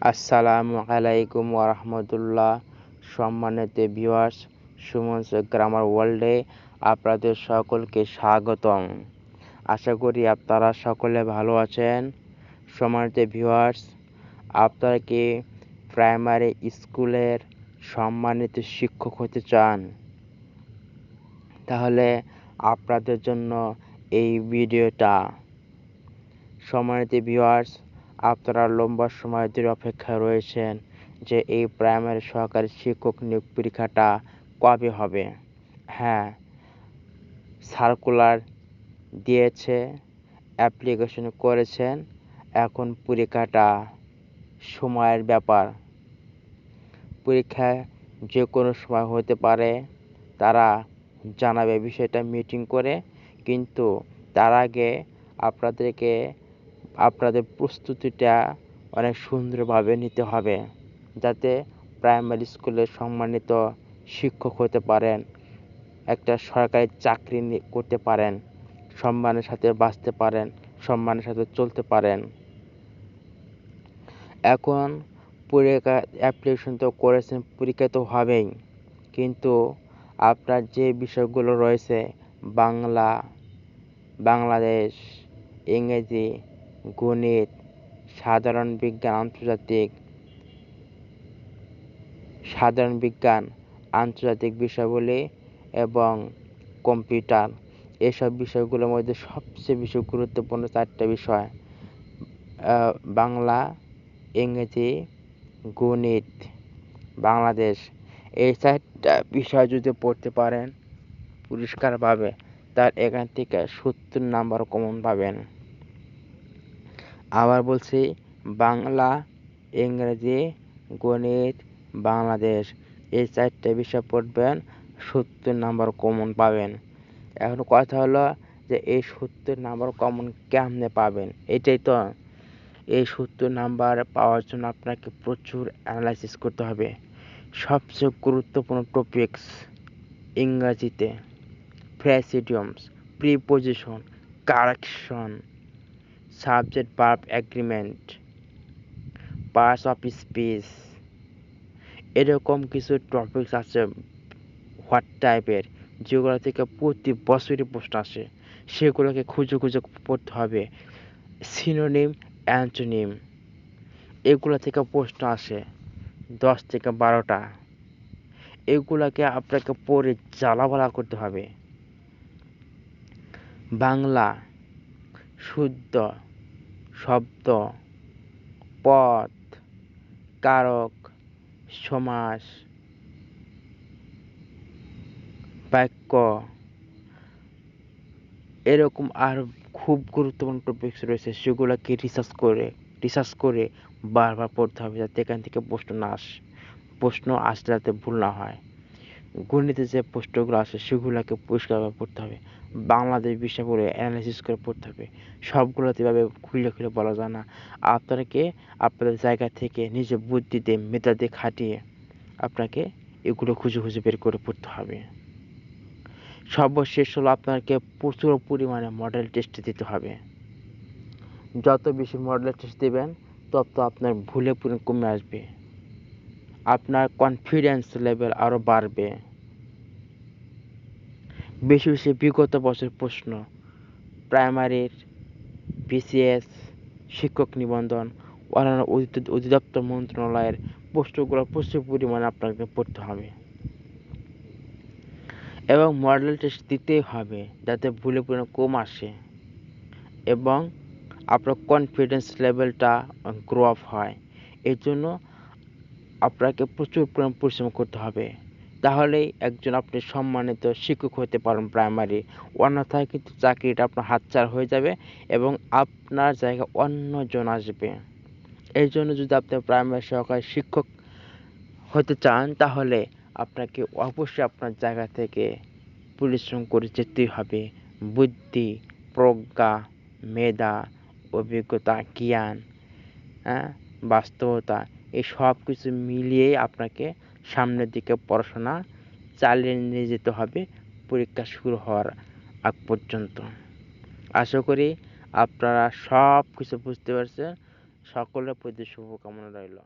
আসসালামু আলাইকুম ওরহমতুল্লাহ সম্মানিত ভিউয়ার্স সুমন গ্রামার ওয়ার্ল্ডে আপনাদের সকলকে স্বাগতম। আশা করি আপনারা সকলে ভালো আছেন। সম্মানিত ভিউয়ার্স আপনারা কি প্রাইমারি স্কুলের সম্মানিত শিক্ষক হতে চান। তাহলে আপনাদের জন্য এই ভিডিওটা। সম্মানিত ভিউয়ার্স আপনারা লম্বা সময় ধরে অপেক্ষায় রয়েছেন যে এই প্রাইমারি সহকারী শিক্ষক নিয়োগ পরীক্ষাটা কবে হবে। হ্যাঁ সার্কুলার দিয়েছে অ্যাপ্লিকেশন করেছেন, এখন পরীক্ষাটা সময়ের ব্যাপার। পরীক্ষা যে কোনো সময় হতে পারে, তারা জানাবে বিষয়টা মিটিং করে, কিন্তু তার আগে আপনাদেরকে আপনাদের প্রস্তুতিটা অনেক সুন্দরভাবে নিতে হবে যাতে প্রাইমারি স্কুলে সম্মানিত শিক্ষক হতে পারেন, একটা সরকারি চাকরি করতে পারেন, সম্মানের সাথে বাঁচতে পারেন, সম্মানের সাথে চলতে পারেন। এখন পরীক্ষা অ্যাপ্লিকেশন তো করেছেন পরীক্ষা তো হবেই কিন্তু আপনার যে বিষয়গুলো রয়েছে, বাংলা, বাংলাদেশ, ইংরেজি গণিত, সাধারণ বিজ্ঞান, আন্তর্জাতিক, সাধারণ বিজ্ঞান, আন্তর্জাতিক বিষয়গুলি এবং কম্পিউটার। এসব বিষয়গুলোর মধ্যে সবচেয়ে বেশি গুরুত্বপূর্ণ চারটে বিষয় বাংলা, ইংরেজি, গণিত, বাংলাদেশ। এই চারটা বিষয় যদি পড়তে পারেন, পুরস্কার পরিষ্কারভাবে তার এখান থেকে সত্তর নাম্বার কমন পাবেন। আবার বলছি বাংলা, ইংরেজি, গণিত, বাংলাদেশ, এই চারটে বিষয় পড়বেন, সত্তর নাম্বার কমন পাবেন। এখন কথা হলো যে এই সত্তর নাম্বার কমন কেমনে পাবেন? এটাই তো। এই সত্তর নাম্বার পাওয়ার জন্য আপনাকে প্রচুর অ্যানালাইসিস করতে হবে। সবচেয়ে গুরুত্বপূর্ণ টপিকস ইংরাজিতে প্রেসিডিয়ামস preposition correction subject verb agreement parts of speech এরকম কিছু টপিকস আছে হোয়াট টাইপের যেগুলো থেকে প্রতি বছরই প্রশ্ন আসে। সেগুলোকে খুঁজে খুঁজে পড়তে হবে। সিনোনিম অ্যান্টোনিম এগুলো থেকে প্রশ্ন আসে দশ থেকে বারোটা। এগুলাকে আপনাকে পড়ে জ্বালাবালা করতে হবে। বাংলা, শুদ্ধ শব্দ, পথ, কারক, সমাস, বাক্য। এরকম আর খুব গুরুত্বপূর্ণ টপিকস রয়েছে, সেগুলোকে রিসার্চ করে রিসার্চ করে বারবার পড়তে হবে যাতে এখান থেকে প্রশ্ন না আসে, প্রশ্ন আসতে যাতে ভুল না হয়। গণিতে যে প্রশ্নগুলো আসে, সেগুলোকে পরিষ্কারভাবে পড়তে হবে। বাংলাদেশ বিষয় পড়ে অ্যানালাইসিস করে পড়তে হবে। সবগুলোতে এভাবে খুলে খুলে বলা যায় না। আপনাকে আপনাদের জায়গা থেকে নিজে বুদ্ধিতে, মেধাতে খাটিয়ে আপনাকে এগুলো খুঁজে খুঁজে বের করে পড়তে হবে। সর্বশেষ হলো আপনাকে প্রচুর পরিমাণে মডেল টেস্ট দিতে হবে। যত বেশি মডেল টেস্ট দেবেন, তত আপনার ভুলে পুরে কমে আসবে। আপনার কনফিডেন্স লেভেল আরও বাড়বে। বেশি বেশি বিগত বছর প্রশ্ন। প্রাইমারির বিসিএস শিক্ষক নিবন্ধন, অন্যান্য অধিদপ্তর মন্ত্রণালয়ের প্রশ্নগুলো প্রচুর পরিমাণে আপনাকে পড়তে হবে। এবং মডেল টেস্ট দিতেই হবে, যাতে ভুলে পুরো কম আসে। এবং আপনার কনফিডেন্স লেভেলটা গ্রো আপ হয়। এর জন্য আপনাকে প্রচুর পরিশ্রম করতে হবে। তাহলেই একজন আপনি সম্মানিত শিক্ষক হতে পারেন প্রাইমারি অন্যথায় কিন্তু চাকরিটা আপনার হাতছাড়া হয়ে যাবে এবং আপনার জায়গায় অন্যজন আসবে। এই জন্য যদি আপনি প্রাইমারি সহকারী শিক্ষক হতে চান, তাহলে আপনাকে অবশ্যই আপনার জায়গা থেকে পরিশ্রম করে যেতেই হবে। বুদ্ধি, প্রজ্ঞা, মেধা, অভিজ্ঞতা, জ্ঞান হ্যাঁ? বাস্তবতা এই সব কিছু মিলিয়েই আপনাকে সামনের দিকে পড়াশোনা চালিয়ে নিয়ে যেতে হবে। পরীক্ষা শুরু হওয়ার আগ পর্যন্ত। আশা করি আপনারা সব কিছু বুঝতে পারছেন। সকলের প্রতি শুভকামনা রইল।